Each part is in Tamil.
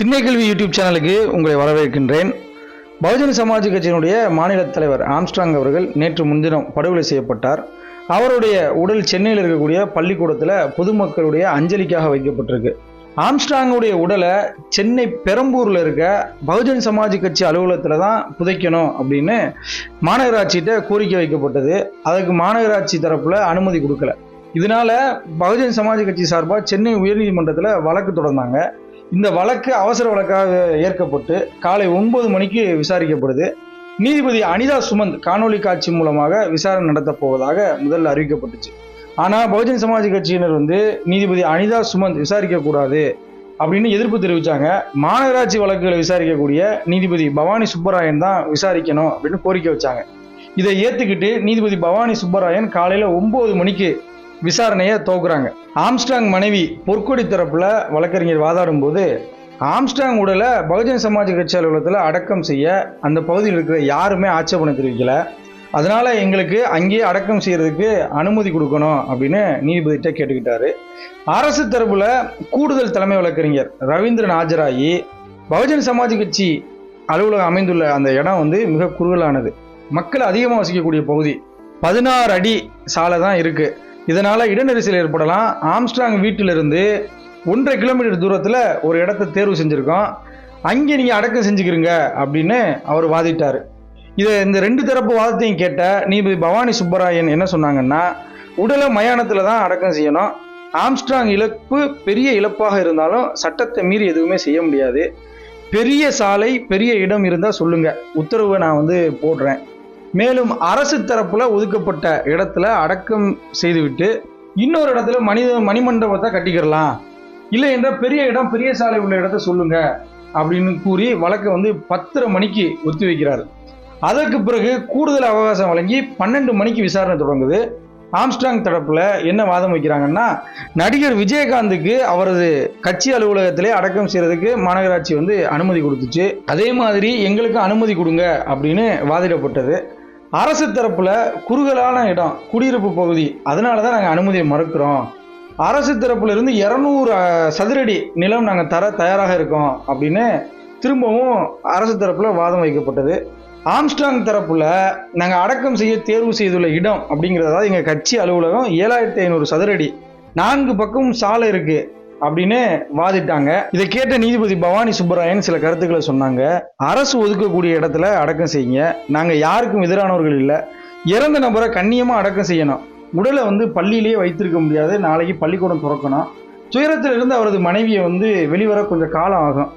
திண்ணைக்கல்வி யூடியூப் சேனலுக்கு உங்களை வரவேற்கின்றேன். பகுஜன் சமாஜ் கட்சியினுடைய மாநில தலைவர் ஆம்ஸ்ட்ராங் அவர்கள் நேற்று முன்தினம் படுகொலை செய்யப்பட்டார். அவருடைய உடல் சென்னையில் இருக்கக்கூடிய பள்ளிக்கூடத்தில் பொதுமக்களுடைய அஞ்சலிக்காக வைக்கப்பட்டிருக்கு. ஆம்ஸ்ட்ராங்குடைய உடலை சென்னை பெரம்பூரில் இருக்க பகுஜன் சமாஜ் கட்சி அலுவலகத்தில் தான் புதைக்கணும் அப்படின்னு மாநகராட்சிகிட்ட கோரிக்கை வைக்கப்பட்டது. அதுக்கு மாநகராட்சி தரப்பில் அனுமதி கொடுக்கல. இதனால பகுஜன் சமாஜ் கட்சி சார்பாக சென்னை உயர்நீதிமன்றத்தில் வழக்கு தொடர்ந்தாங்க. இந்த வழக்கு அவசர வழக்காக ஏற்கப்பட்டு காலை ஒன்பது மணிக்கு விசாரிக்கப்படுது. நீதிபதி அனிதா சுமந்த் காணொலி காட்சி மூலமாக விசாரணை நடத்தப் போவதாக முதல்ல அறிவிக்கப்பட்டுச்சு. ஆனால் பகுஜன் சமாஜ் கட்சியினர் வந்து நீதிபதி அனிதா சுமந்த் விசாரிக்கக்கூடாது அப்படின்னு எதிர்ப்பு தெரிவித்தாங்க மாநகராட்சி வழக்குகளை விசாரிக்கக்கூடிய நீதிபதி பவானி சுப்பராயன் தான் விசாரிக்கணும் அப்படின்னு கோரிக்கை வச்சாங்க. இதை ஏற்றுக்கிட்டு நீதிபதி பவானி சுப்பராயன் காலையில் ஒம்பது மணிக்கு விசாரணையை தோக்குறாங்க ஆம்ஸ்டாங் மனைவி பொற்கொடி தரப்புல வழக்கறிஞர் வாதாடும் போது ஆம்ஸ்டாங் உடலை பகுஜன் சமாஜ் கட்சி அலுவலகத்தில் அடக்கம் செய்ய அந்த பகுதியில் இருக்கிற யாருமே ஆட்சேபனை தெரிவிக்கல. அதனால எங்களுக்கு அங்கேயே அடக்கம் செய்யறதுக்கு அனுமதி கொடுக்கணும் அப்படின்னு நீதிபதிகிட்ட கேட்டுக்கிட்டாரு. அரசு தரப்புல கூடுதல் தலைமை வழக்கறிஞர் ரவீந்திரன் ஆஜராகி பகுஜன் சமாஜ் கட்சி அலுவலகம் அமைந்துள்ள அந்த இடம் வந்து மிக குறுகலானது. மக்கள் அதிகமாக வசிக்கக்கூடிய பகுதி. பதினாறு அடி சாலை தான் இருக்குது இதனால் இடநெரிசல் ஏற்படலாம். ஆம்ஸ்ட்ராங் வீட்டிலிருந்து ஒன்றரை கிலோமீட்டர் தூரத்தில் ஒரு இடத்த தேர்வு செஞ்சுருக்கோம். அங்கே நீங்கள் அடக்கம் செஞ்சுக்கிறீங்க அப்படின்னு அவர் வாதிட்டார். இதை இந்த ரெண்டு தரப்பு வாதத்தையும் கேட்ட நீதிபதி பவானி சுப்பராயன் என்ன சொன்னாங்கன்னா உடலை மயானத்தில் தான் அடக்கம் செய்யணும். ஆம்ஸ்ட்ராங் இழப்பு பெரிய இழப்பாக இருந்தாலும் சட்டத்தை மீறி எதுவுமே செய்ய முடியாது. பெரிய சாலை பெரிய இடம் இருந்தால் சொல்லுங்கள் உத்தரவை நான் வந்து போடுறேன். மேலும் அரசு தரப்புல ஒதுக்கப்பட்ட இடத்துல அடக்கம் செய்துவிட்டு இன்னொரு இடத்துல மனித மணிமண்டபத்தை கட்டிக்கிறலாம். இல்லை என்றால் பெரிய இடம் பெரிய சாலை உள்ள இடத்த சொல்லுங்க அப்படின்னு கூறி வழக்கை வந்து பத்தரை மணிக்கு ஒத்தி வைக்கிறார் அதற்கு பிறகு கூடுதல் அவகாசம் வழங்கி பன்னெண்டு மணிக்கு விசாரணை தொடங்குது. ஆம்ஸ்ட்ராங் தரப்புல என்ன வாதம் வைக்கிறாங்கன்னா நடிகர் விஜயகாந்துக்கு அவரது கட்சி அலுவலகத்திலே அடக்கம் செய்யறதுக்கு மாநகராட்சி வந்து அனுமதி கொடுத்துச்சு. அதே மாதிரி எங்களுக்கு அனுமதி கொடுங்க அப்படின்னு வாதிடப்பட்டது. அரசு தரப்புல குறுகலான இடம் குடியிருப்பு பகுதி அதனால தான் நாங்கள் அனுமதியை மறுக்கிறோம். அரசு தரப்புல இருந்து இரநூறு சதுரடி நிலம் நாங்கள் தர தயாராக இருக்கோம் அப்படின்னு திரும்பவும் அரசு தரப்புல வாதம் வைக்கப்பட்டது. ஆம்ஸ்டாங் தரப்புல நாங்கள் அடக்கம் செய்ய தேர்வு செய்துள்ள இடம் அப்படிங்கிறதா எங்கள் கட்சி அலுவலகம் ஏழாயிரத்தி ஐநூறு சதுரடி. நான்கு பக்கமும் சாலை இருக்கு அப்படின்னு வாதிட்டாங்க. இதை கேட்ட நீதிபதி பவானி சுப்பராயன் சில கருத்துக்களை சொன்னாங்க. அரசு ஒதுக்கக்கூடிய இடத்துல அடக்கம் செய்யுங்க. நாங்கள் யாருக்கும் எதிரானவர்கள் இல்லை. இறந்த நபரை கண்ணியமாக அடக்கம் செய்யணும். உடலை வந்து பள்ளியிலேயே வைத்திருக்க முடியாது. நாளைக்கு பள்ளிக்கூடம் திறக்கணும். துயரத்திலிருந்து அவரது மனைவியை வந்து வெளிவர கொஞ்சம் காலம் ஆகும்.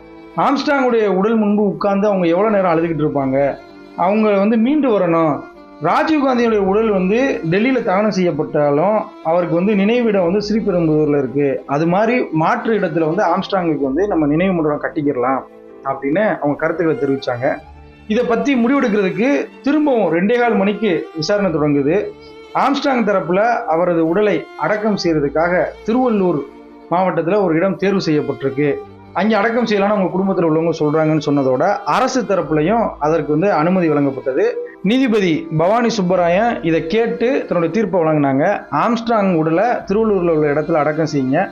ஆம்ஸ்டாங்குடைய உடல் முன்பு உட்கார்ந்து அவங்க எவ்வளோ நேரம் அழுதுகிட்டு இருப்பாங்க? அவங்க வந்து மீண்டு வரணும். ராஜீவ் காந்தியுடைய உடல் வந்து டெல்லியில் தகனம் செய்யப்பட்டாலும் அவருக்கு வந்து நினைவிடம் வந்து ஸ்ரீபெரும்புதூரில் இருக்குது அது மாதிரி மாற்று இடத்துல வந்து ஆம்ஸ்டாங்குக்கு வந்து நம்ம நினைவு மண்டலம் கட்டிக்கிறலாம் அப்படின்னு அவங்க கருத்துக்களை தெரிவித்தாங்க இதை பற்றி முடிவெடுக்கிறதுக்கு திரும்பவும் ரெண்டே கால் மணிக்கு விசாரணை தொடங்குது. ஆம்ஸ்டாங் தரப்பில் அவரது உடலை அடக்கம் செய்கிறதுக்காக திருவள்ளூர் மாவட்டத்தில் ஒரு இடம் தேர்வு செய்யப்பட்டிருக்கு. அங்கே அடக்கம் செய்யலாம்னு அவங்க குடும்பத்தில் உள்ளவங்க சொல்கிறாங்கன்னு சொன்னதோட அரசு தரப்புலையும் அதற்கு வந்து அனுமதி வழங்கப்பட்டது. நீதிபதி பவானி சுப்பராயன் இதை கேட்டு தன்னுடைய தீர்ப்பை வழங்கினாங்க. ஆம்ஸ்ட்ராங் உடலை திருவள்ளூரில் உள்ள இடத்துல அடக்கம் செய்யுங்க.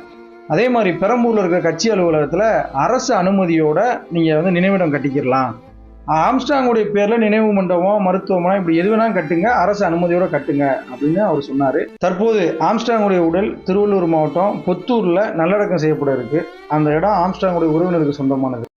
அதே மாதிரி பெரம்பூரில் இருக்கிற கட்சி அலுவலகத்தில் அரசு அனுமதியோட நீங்கள் வந்து நினைவிடம் கட்டிக்கிடலாம். ஆம்ஸ்டாங்குடைய பேரில் நினைவு மண்டபம் மருத்துவமனை இப்படி எது வேணாலும் கட்டுங்க அரசு அனுமதியோட கட்டுங்க அப்படின்னு அவர் சொன்னார். தற்போது ஆம்ஸ்டாங்குடைய உடல் திருவள்ளூர் மாவட்டம் பொத்தூரில் நல்லடக்கம் செய்யப்பட இருக்கு. அந்த இடம் ஆம்ஸ்டாங்குடைய உறவினருக்கு சொந்தமானது.